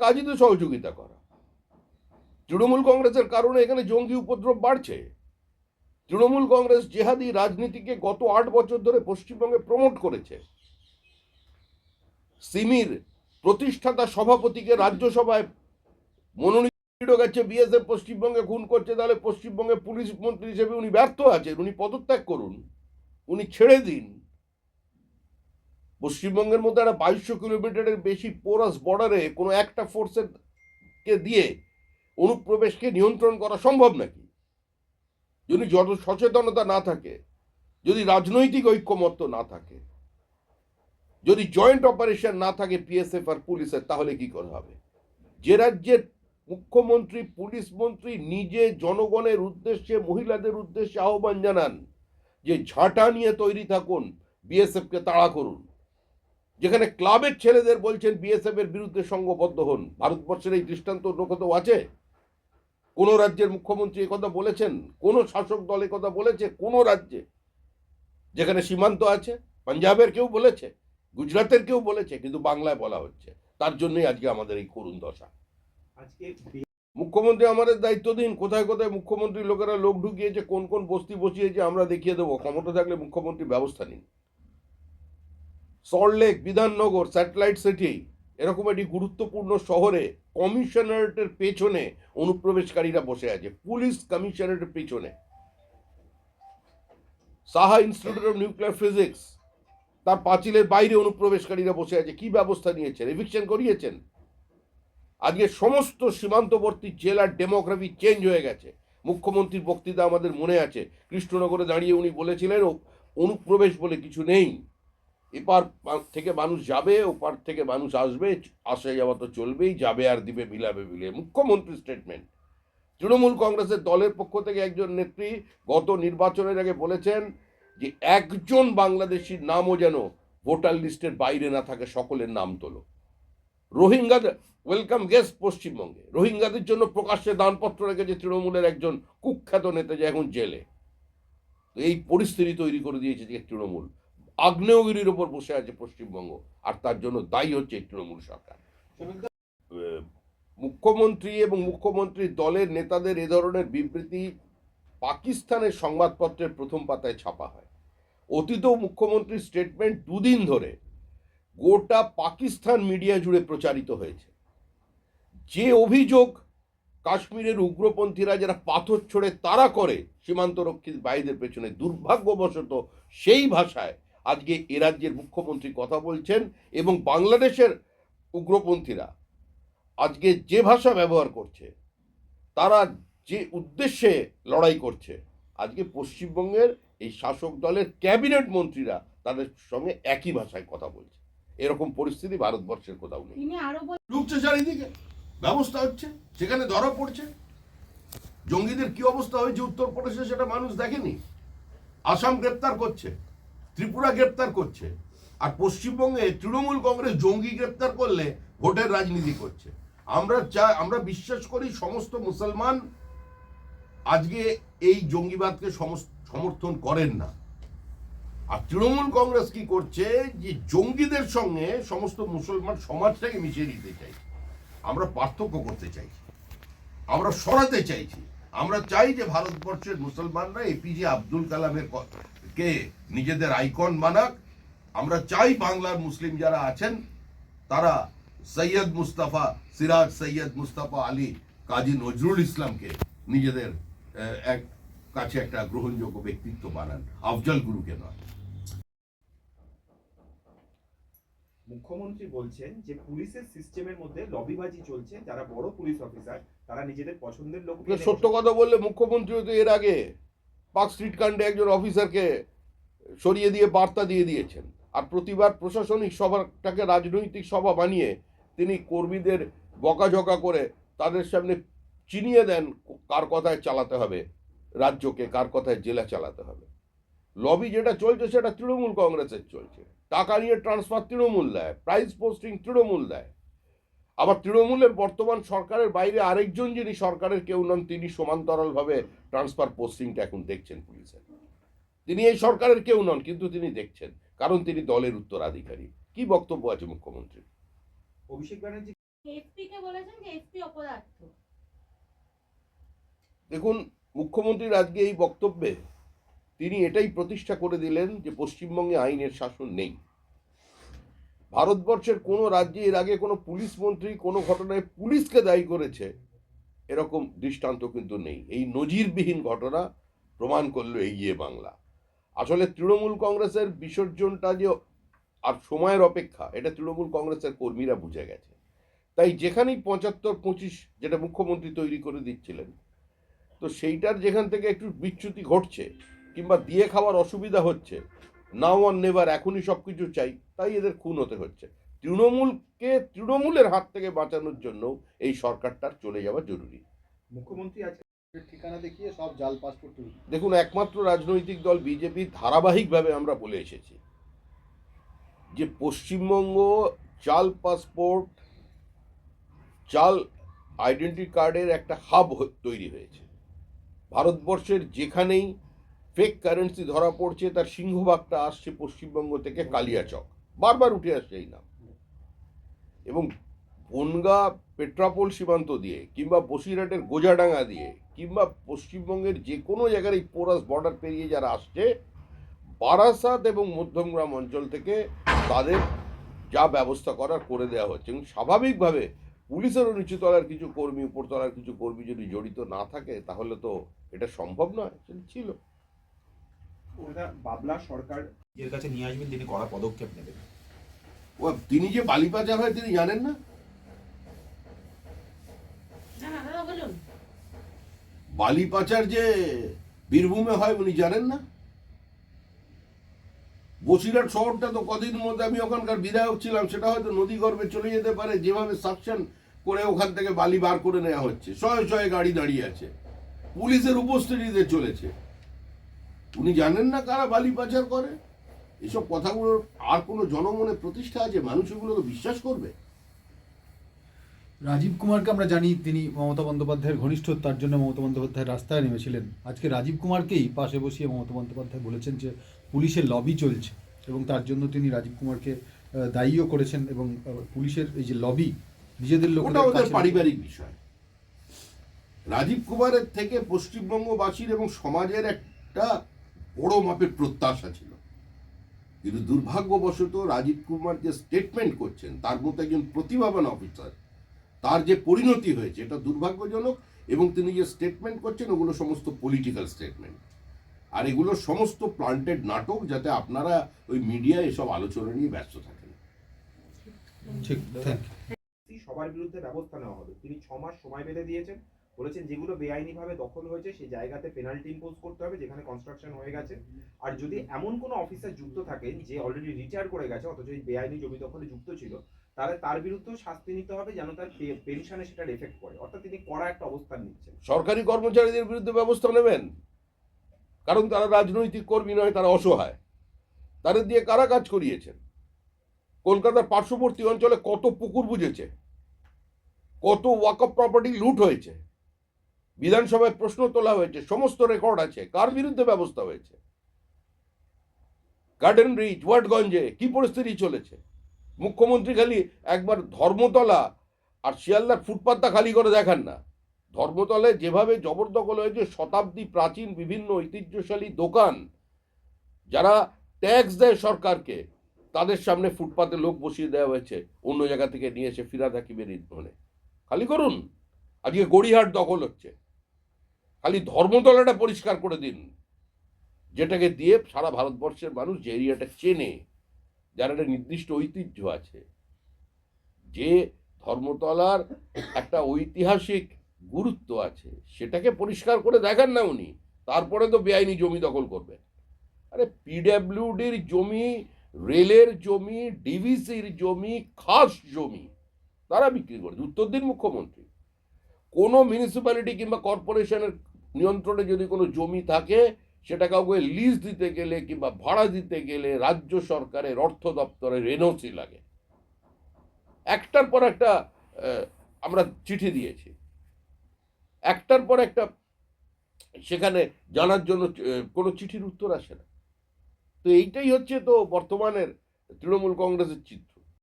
কাজই তো সহযোগিতা করা। তৃণমূল কংগ্রেসের কারণে এখানে জঙ্গি উপদ্রব বাড়ছে। তৃণমূল কংগ্রেস জেহাদি রাজনীতিকে গত আট বছর ধরে পশ্চিমবঙ্গে প্রমোট করেছে। সিমির প্রতিষ্ঠাতা সভাপতিকে রাজ্যসভায় মনোনীত গেছে বিএসএফ, পশ্চিমবঙ্গে খুন করছে, তাহলে পশ্চিমবঙ্গে পুলিশ মন্ত্রী হিসেবে উনি ব্যর্থ আছেন, উনি পদত্যাগ করুন, উনি ছেড়ে দিন। পশ্চিমবঙ্গের মধ্যে একটা বাইশশো কিলোমিটারের বেশি পোরাস বর্ডারে কোনো একটা ফোর্সের কে দিয়ে অনুপ্রবেশকে নিয়ন্ত্রণ করা সম্ভব নাকি? যদি যত সচেতনতা না থাকে, যদি রাজনৈতিক ঐক্যমত্য না থাকে, যদি জয়েন্ট অপারেশন না থাকে পিএসএফ আর পুলিশের, তাহলে কি করে হবে? যে রাজ্যের মুখ্যমন্ত্রী, পুলিশ মন্ত্রী নিজে জনগণের উদ্দেশ্যে, মহিলাদের উদ্দেশ্যে আহ্বান জানান যে ঝাঁটা নিয়ে তৈরি থাকুন বিএসএফকে তাড়া করুন। যেখানে ক্লাবের ছেলেদের বলছেন বিএসএফ এর বিরুদ্ধে সংঘবদ্ধ হন। ভারতবর্ষের এই দৃষ্টান্ত অন্য কোথাও আছে? কোন রাজ্যের মুখ্যমন্ত্রী কথা বলেছেন? কোন শাসক দল কথা বলেছে? কোন রাজ্যে? যেখানে সীমান্ত আছে? পাঞ্জাবের কেউ বলেছে? গুজরাটের কেউ বলেছে? কিন্তু বাংলায় বলা হচ্ছে। তার জন্যই আজকে আমাদের এই করুণ দশা। মুখ্যমন্ত্রী আমাদের দায়িত্ব দিন। কোথায় কোথায় মুখ্যমন্ত্রী লোকেরা লোক ঢুকিয়েছে কোন কোন বস্তি বসিয়েছে আমরা দেখিয়ে দেবো। ক্ষমতা থাকলে মুখ্যমন্ত্রী ব্যবস্থা নিন। সল্টলেক বিধাননগর স্যাটেলাইট সিটি এরকম একটি গুরুত্বপূর্ণ শহরে কমিশনারেটের পেছনে অনুপ্রবেশকারীরা বসে আছে, পুলিশ কমিশনারেটের পেছনে। Saha institute of nuclear physics তার পাঁচিলের বাইরে অনুপ্রবেশকারীরা বসে আছে, কি ব্যবস্থা নিয়েছেন এভিকশন করিয়েছেন? আজকে সমস্ত সীমান্তবর্তী জেলার ডেমোগ্রাফি চেঞ্জ হয়ে গেছে। মুখ্যমন্ত্রীর বক্তৃতা আমাদের মনে আছে, কৃষ্ণনগরে দাঁড়িয়ে উনি বলেছিলেন, অনুপ্রবেশ বলে কিছু নেই। এপার থেকে মানুষ যাবে, ওপার থেকে মানুষ আসবে, আসে যাওয়া তো চলবেই, যাবে আর দিবে, মিলাবে মিলে মুখ্যমন্ত্রী স্টেটমেন্ট তৃণমূল কংগ্রেসের দলের পক্ষ থেকে একজন নেত্রী গত নির্বাচনের আগে বলেছেন যে একজন বাংলাদেশির নামও যেন ভোটার লিস্টের বাইরে না থাকে, সকলের নাম তোলো। রোহিঙ্গাদের ওয়েলকাম গেস্ট পশ্চিমবঙ্গে। রোহিঙ্গাদের জন্য প্রকাশ্যে দানপত্র রেখেছে তৃণমূলের একজন কুখ্যাত নেতা যে এখন জেলে। এই পরিস্থিতি তৈরি করে দিয়েছে যে তৃণমূল। আগ্নেয়গিরির ওপর বসে আছে পশ্চিমবঙ্গ, আর তার জন্য দায়ী হচ্ছে তৃণমূল সরকার। মুখ্যমন্ত্রী এবং মুখ্যমন্ত্রীর দলের নেতাদের এ ধরনের বিবৃতি পাকিস্তানের সংবাদপত্রের প্রথম পাতায় ছাপা হয়। অতীত মুখ্যমন্ত্রীর স্টেটমেন্ট দুদিন ধরে গোটা পাকিস্তান মিডিয়া জুড়ে প্রচারিত হয়েছে। যে অভিযোগ কাশ্মীরের উগ্রপন্থীরা যারা পাথর ছড়ে তারা করে সীমান্তরক্ষী বাইদের পেছনে, দুর্ভাগ্যবশত সেই ভাষায় আজকে এ রাজ্যের মুখ্যমন্ত্রী কথা বলছেন এবং বাংলাদেশের উগ্রপন্থীরা আজকে যে ভাষা ব্যবহার করছে তারা যে উদ্দেশ্যে লড়াই করছে আজকে পশ্চিমবঙ্গের এই শাসক দলের ক্যাবিনেট মন্ত্রীরা তাদের সঙ্গে একই ভাষায় কথা বলছে। এরকম পরিস্থিতি ভারতবর্ষের কোথাও নেই। তিনি ঢুকছে চারিদিকে ব্যবস্থা হচ্ছে সেখানে ধরা পড়ছে। জঙ্গিদের কি অবস্থা হয়েছে উত্তরপ্রদেশে সেটা মানুষ দেখেনি? আসাম গ্রেপ্তার করছে। ত্রিপুরা গ্রেপ্তার করছে। আর পশ্চিমবঙ্গে তৃণমূল কংগ্রেস জঙ্গি গ্রেপ্তার করলে ভোটের রাজনীতি করছে। আমরা চাই, আমরা বিশ্বাস করি সমস্ত মুসলমান আজকে এই জঙ্গিবাদকে সমর্থন করেন না। আর তৃণমূল কংগ্রেস কি করছে যে জঙ্গিদের সঙ্গে সমস্ত মুসলমান সমাজটাকে মিশিয়ে দিতে চাইছে। আমরা পার্থক্য করতে চাইছি। আমরা সরাতে চাইছি। আমরা চাই যে ভারতবর্ষের মুসলমানরা এপিজে আব্দুল কালামের ক- নিজেদের আইকন বানাক। আমরা চাই বাংলার মুসলিম যারা আছেন তারা সৈয়দ মুস্তাফা সিরাজ সৈয়দ মুস্তাফা আলী কাজী নজরুল ইসলামকে নিজেদের এক কাছে একটা গ্রহণযোগ্য ব্যক্তিত্ব বানান। আফজল গুরুকে নয়। মুখ্যমন্ত্রী বলছেন যে পুলিশের সিস্টেমের মধ্যে লবিবাজি চলছে। যারা বড় পুলিশ অফিসার তারা নিজেদের পছন্দের লোক সত্য কথা বললে মুখ্যমন্ত্রী তো এর আগে পার্ক স্ট্রিট কাণ্ডে একজন অফিসারকে সরিয়ে দিয়ে বার্তা দিয়ে দিয়েছেন। আর প্রতিবার প্রশাসনিক সভাটাকে রাজনৈতিক সভা বানিয়ে তিনি কর্মীদের বকাঝকা করে তাদের সামনে চিনিয়ে দেন কার কথায় চালাতে হবে, রাজ্যকে কার কথায় জেলা চালাতে হবে। লবি যেটা চলছে সেটা তৃণমূল কংগ্রেসের চলছে। টাকা নিয়ে ট্রান্সফার তৃণমূল দেয় প্রাইস পোস্টিং তৃণমূল দেয়। আবার তৃণমূলের বর্তমান সরকারের বাইরে আরেকজন যিনি সরকারের কেউ নন, তিনি সমান্তরালভাবে ট্রান্সফার পোস্টিংটা এখন দেখছেন পুলিশের। তিনি এই সরকারের কেউ নন কিন্তু তিনি দেখছেন কারণ তিনি দলের উত্তরাধিকারী। কি বক্তব্য আছে মুখ্যমন্ত্রী অভিষেক ব্যানার্জি দেখুন মুখ্যমন্ত্রীর আজকে এই বক্তব্যে তিনি এটাই প্রতিষ্ঠা করে দিলেন যে পশ্চিমবঙ্গে আইনের শাসন নেই। ভারতবর্ষের কোনো রাজ্যে এর আগে কোনো পুলিশ মন্ত্রী কোনো ঘটনায় পুলিশকে দায়ী করেছে এরকম দৃষ্টান্ত কিন্তু নেই। এই নজিরবিহীন ঘটনা প্রমাণ করল এগিয়ে বাংলা। আসলে তৃণমূল কংগ্রেসের বিসর্জনটা যে আর সময়ের অপেক্ষা, এটা তৃণমূল কংগ্রেসের কর্মীরা বুঝে গেছে। তাই যেখানেই পঁচাত্তর, পঁচিশ যেটা মুখ্যমন্ত্রী তৈরি করে দিচ্ছিলেন, তো সেইটার যেখান থেকে একটু বিচ্যুতি ঘটছে কিংবা দিয়ে খাওয়ার অসুবিধা হচ্ছে, নাও অন নেভার, এখনই সব কিছু চাই, তাই এদের খুন হতে হচ্ছে। তৃণমূলকে তৃণমূলের হাত থেকে বাঁচানোর জন্য এই সরকারটার চলে যাওয়া জরুরি। মুখ্যমন্ত্রী দেখিয়ে সব জাল পাসপোর্ট দেখুন, একমাত্র রাজনৈতিক দল বিজেপি ধারাবাহিকভাবে আমরা বলে এসেছি যে পশ্চিমবঙ্গ চাল পাসপোর্ট, চাল আইডেন্টি কার্ডের একটা হাব তৈরি হয়েছে। ভারতবর্ষের যেখানেই ফেক কারেন্সি ধরা পড়ছে, তার সিংহভাগটা আসছে পশ্চিমবঙ্গ থেকে কালিয়াচক। বারবার উঠে আসছে এই নাম। এবং বনগা পেট্রাপোল সীমান্ত দিয়ে কিংবা বসিরহাটের গোজাডাঙ্গা দিয়ে কিংবা পশ্চিমবঙ্গের যে কোনো জায়গার এই পোরাস বর্ডার পেরিয়ে যারা আসছে বারাসাত এবং মধ্যমগ্রাম অঞ্চল থেকে তাদের যা ব্যবস্থা করার করে দেওয়া হচ্ছে। এবং স্বাভাবিকভাবে পুলিশেরও নিচুতলার কিছু কর্মী উপরতলার কিছু কর্মী যদি জড়িত না থাকে তাহলে তো এটা সম্ভব নয় সেটা ছিল। বাবলা সরকার এর কাছে নিয়ে আসবেন তিনি কড়া পদক্ষেপ নেবেন। ও তিনি যে বালি পাচার হয় তিনি জানেন না? বালি পাচার যে বীরভূমে হয় উনি জানেন না? বসিরহাট শহরটা তো কদিন মধ্যে আমি ওখানকার বিধায়ক ছিলাম, সেটা হয়তো নদী গর্ভে চলে যেতে পারে, যেভাবে সাকশন করে ওখান থেকে বালি বার করে নেওয়া হচ্ছে। শয়ে শয়ে গাড়ি দাঁড়িয়ে আছে। পুলিশের উপস্থিতিতে চলেছে। উনি জানেন না কারা বালি পাচার করে? এসব কথাগুলোর আর কোনো জনমনে প্রতিষ্ঠা আছে? মানুষ তো বিশ্বাস করবে। রাজীব কুমারকে আমরা জানি তিনি মমতা বন্দ্যোপাধ্যায়ের ঘনিষ্ঠ তার জন্য মমতা বন্দ্যোপাধ্যায় রাস্তায় নেমেছিলেন। আজকে রাজীব কুমারকেই পাশে বসিয়ে মমতা বন্দ্যোপাধ্যায় বলেছেন যে পুলিশের লবি চলছে এবং তার জন্য তিনি রাজীব কুমারকে দায়ীও করেছেন এবং পুলিশের এই যে লবি নিজেদের কাছে- পারিবারিক বিষয়। রাজীব কুমারের থেকে পশ্চিমবঙ্গবাসীর এবং সমাজের একটা বড় মাপের প্রত্যাশা ছিল। কিন্তু দুর্ভাগ্যবশত রাজীব কুমার যে স্টেটমেন্ট করছেন তার মতো একজন প্রতিভাবান অফিসার তার যে পরিণতি হয়েছে এটা দুর্ভাগ্যজনক এবং তিনি যে স্টেটমেন্ট করছেন ওগুলো সমস্ত পলিটিক্যাল স্টেটমেন্ট আর এগুলো সমস্ত প্লান্টেড নাটক যাতে আপনারা ওই মিডিয়ায় এসব আলোচনা নিয়ে ব্যস্ত থাকেন। ঠিক সবার বিরুদ্ধে ব্যবস্থা নেওয়া হবে। তিনি ছ মাস সময় বেঁধে দিয়েছেন। বলেছেন যেগুলো বেআইনিভাবে দখল হয়েছে সেই জায়গাতে পেনাল্টি ইম্পোজ করতে হবে যেখানে কনস্ট্রাকশন হয়ে গেছে। আর যদি এমন কোনো অফিসার যুক্ত থাকেন যে অলরেডি রিটায়ার করে গেছে অথচ এই বেআইনি জমি দখলে যুক্ত ছিল তাহলে তার বিরুদ্ধেও শাস্তি নিতে হবে যেন তার পেনশনে সেটার এফেক্ট পড়ে। অর্থাৎ তিনি কড়া একটা অবস্থান নিচ্ছেন। সরকারি কর্মচারীদের বিরুদ্ধে ব্যবস্থা নেবেন? কারণ তারা রাজনৈতিক কর্মী নয়, তারা অসহায়। তাদের দিয়ে কারা কাজ করিয়েছেন? কলকাতার পার্শ্ববর্তী অঞ্চলে কত পুকুর বুঝেছে? কত ওয়াকফ প্রপার্টি লুট হয়েছে? বিধানসভায় প্রশ্ন তোলা হয়েছে, সমস্ত রেকর্ড আছে। কার বিরুদ্ধে ব্যবস্থা হয়েছে? গার্ডেন রিচ ওয়ার্ডগঞ্জে কি পরিস্থিতি চলেছে? মুখ্যমন্ত্রী খালি একবার ধর্মতলা আর শিয়ালদার ফুটপাতটা খালি করে দেখান না। ধর্মতলায় যেভাবে জবরদখল হয়েছে, শতাব্দী প্রাচীন বিভিন্ন ঐতিহ্যশালী দোকান, যারা ট্যাক্স দেয় সরকারকে, তাদের সামনে ফুটপাতে লোক বসিয়ে দেওয়া হয়েছে। অন্য জায়গা থেকে নিয়ে এসে ফিরাদ হাকিমের ইন্ধনে। খালি করুন, আজকে গড়িহাট দখল হচ্ছে। খালি ধর্মতলাটা পরিষ্কার করে দিন, যেটাকে দিয়ে সারা ভারতবর্ষের মানুষ যে এরিয়াটা চেনে। যার একটা নির্দিষ্ট ঐতিহ্য আছে। যে ধর্মতলার একটা ঐতিহাসিক গুরুত্ব আছে, সেটাকে পরিষ্কার করে দেখান না উনি, তারপরে তো বেআইনি জমি দখল করবে আরে পিডাব্লিউডির জমি, রেলের জমি ডিভিসির জমি, খাস জমি, তারা বিক্রি করেছে উত্তর দিন মুখ্যমন্ত্রী। কোনো মিউনিসিপ্যালিটি কিংবা কর্পোরেশনের নিয়ন্ত্রণে যদি কোনো জমি থাকে সেটা কাউকে লিজ দিতে গেলে কিংবা ভাড়া দিতে গেলে রাজ্য সরকারের অর্থ দপ্তরের এনওসি লাগে। একটার পর একটা আমরা চিঠি দিয়েছি। একটার পর একটা, সেখানে জানার জন্য কোনো চিঠির উত্তর আসে না। তো এইটাই হচ্ছে তো বর্তমানের তৃণমূল কংগ্রেসের চিত্র।